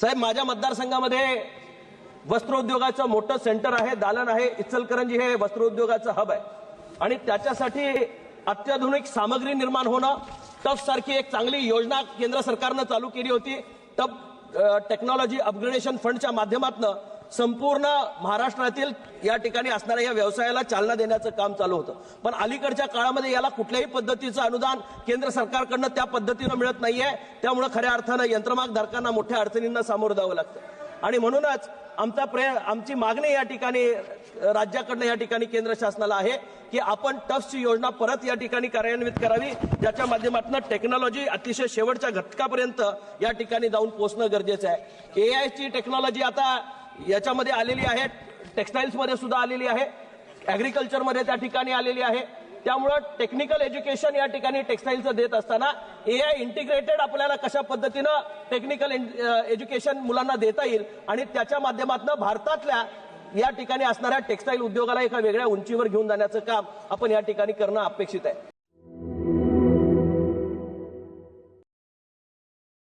साहेब माझ्या मतदारसंघामध्ये वस्त्रोद्योगाचं मोठं सेंटर आहे दालन आहे. इचलकरंजी हे वस्त्रोद्योगाचं हब आहे. आणि त्याच्यासाठी अत्याधुनिक सामग्री निर्माण होणं टफ सारखी एक चांगली योजना केंद्र सरकारनं चालू केली होती. टफ टेक्नॉलॉजी अपग्रेडेशन फंडच्या माध्यमातून संपूर्ण महाराष्ट्रातील या ठिकाणी असणाऱ्या या व्यवसायाला चालना देण्याचं काम चालू होतं. पण अलीकडच्या काळामध्ये याला कुठल्याही पद्धतीचं अनुदान केंद्र सरकारकडनं त्या पद्धतीनं मिळत नाहीये. त्यामुळे खऱ्या अर्थानं यंत्रमाग धारकांना मोठ्या अडचणींना सामोरं जावं लागतं. आणि म्हणूनच आमचा प्रय आमची मागणी या ठिकाणी राज्याकडनं या ठिकाणी केंद्र शासनाला आहे की आपण टफची योजना परत या ठिकाणी कार्यान्वित करावी. ज्याच्या माध्यमातून टेक्नॉलॉजी अतिशय शेवटच्या घटकापर्यंत या ठिकाणी जाऊन पोहोचणं गरजेचं आहे. ए आयची टेक्नॉलॉजी आता याच्यामध्ये आलेली आहे. टेक्सटाईल्समध्ये सुद्धा आलेली आहे. ॲग्रिकल्चरमध्ये त्या ठिकाणी आलेली आहे. त्यामुळं टेक्निकल एज्युकेशन या ठिकाणी टेक्सटाईलचं देत असताना ए आय इंटिग्रेटेड आपल्याला कशा पद्धतीनं टेक्निकल एज्युकेशन मुलांना देता येईल आणि त्याच्या माध्यमातून भारतातल्या या ठिकाणी असणाऱ्या टेक्सटाईल उद्योगाला एका वेगळ्या उंचीवर घेऊन जाण्याचं काम आपण या ठिकाणी करणं अपेक्षित आहे.